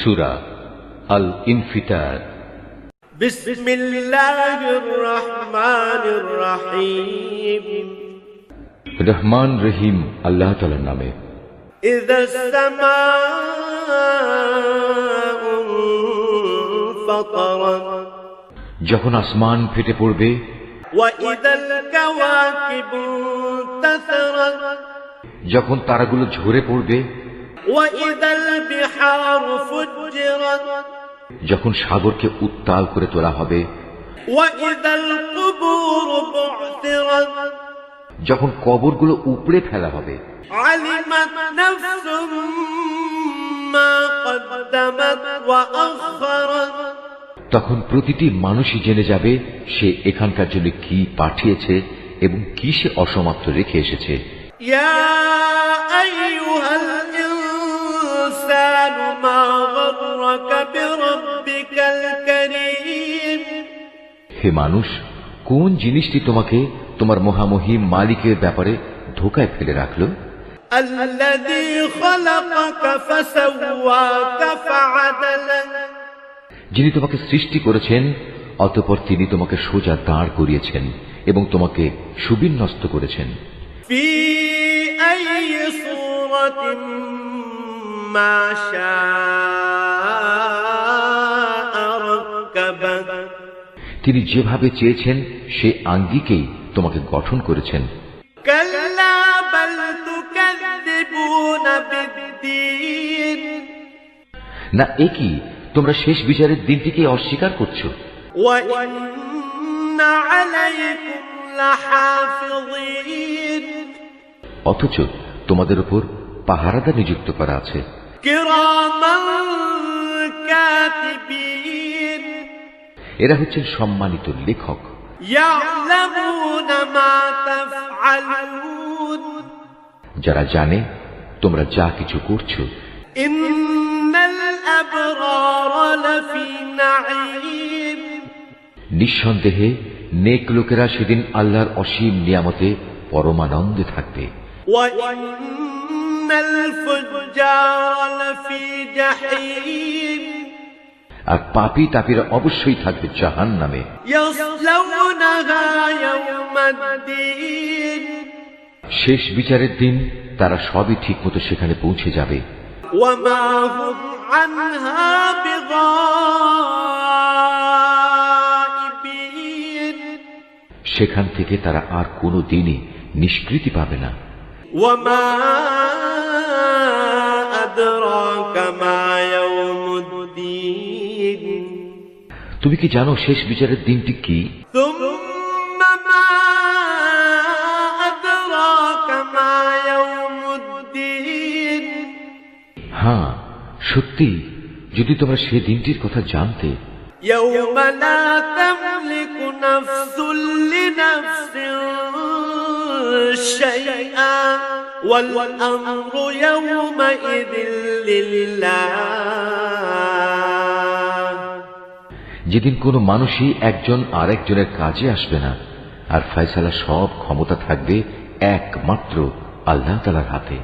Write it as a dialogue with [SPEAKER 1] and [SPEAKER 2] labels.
[SPEAKER 1] সুরা আল ইনফিতার
[SPEAKER 2] بسم الله الرحمن الرحيم
[SPEAKER 1] রহমান রহিম আল্লাহ তালার নামে
[SPEAKER 2] إذا السماء انفطرت
[SPEAKER 1] যখন আসমান ফেটে পড়বে
[SPEAKER 2] وإذا الكواكب انتثرت
[SPEAKER 1] যখন তারাগুলো ঝরে পড়বে
[SPEAKER 2] وإذا البحار فجرت
[SPEAKER 1] যখন সাগরকে উত্তাল করে তোলা হবে যখন কবরগুলো উপড়ে ফেলা হবে তখন প্রতিটি মানুষই জেনে যাবে সে এখানকার জন্য কি পাঠিয়েছে এবং কি সে অসমাপ্ত রেখে এসেছে।
[SPEAKER 2] ইয়া الإنسان ما غرك بربك الكريم
[SPEAKER 1] হে মানুষ কোন জিনিসটি তোমাকে তোমার মহামহিম মালিকের ব্যাপারে ধোকায় ফেলে রাখলো
[SPEAKER 2] الذي خلقك فسواك فعدلك
[SPEAKER 1] যিনি তোমাকে সৃষ্টি করেছেন অতপর তিনি তোমাকে সোজা দাঁড় করিয়েছেন এবং তোমাকে সুবিন্যস্ত করেছেন
[SPEAKER 2] في أي صورة ما شاء ركبك
[SPEAKER 1] তিনি যেভাবে চেয়েছেন সে আঙ্গিকেই তোমাকে গঠন করেছেন
[SPEAKER 2] كلا بل تكذبون بالدين
[SPEAKER 1] না একই তোমরা শেষ বিচারের দিনটিকে অস্বীকার করছো
[SPEAKER 2] وإن عليكم لحافظين
[SPEAKER 1] অথচ তোমাদের উপর পাহারাদা নিযুক্ত করা আছে
[SPEAKER 2] كراما كاتبين
[SPEAKER 1] এরা হচ্ছেন সম্মানিত লেখক। যারা জানে তোমরা যা কিছু করছ। নিঃসন্দেহে নেক লোকেরা সেদিন আল্লাহর অসীম নিয়ামতে পরমানন্দে থাকবে। আর পাপি তাপির অবশ্যই থাকবে জাহান নামে শেষ বিচারের দিন তারা সবই ঠিক মতো সেখানে পৌঁছে যাবে। সেখান থেকে তারা আর কোনো দিনই নিষ্কৃতি পাবে না।
[SPEAKER 2] ওয়া أدراك ما يوم الدين
[SPEAKER 1] তুমি কি জানো শেষ বিচারের দিনটি কি
[SPEAKER 2] ثم ما أدراك ما يوم الدين
[SPEAKER 1] হ্যাঁ সত্যি যদি তোমরা সে দিনটির কথা জানতে
[SPEAKER 2] يوم لا تملك نفس لنفس شيئا والأمر يومئذ لله
[SPEAKER 1] যেদিন কোনো মানুষই একজন আরেকজনের কাজে আসবে না আর ফয়সালা সব ক্ষমতা থাকবে একমাত্র আল্লাহ তালার হাতে.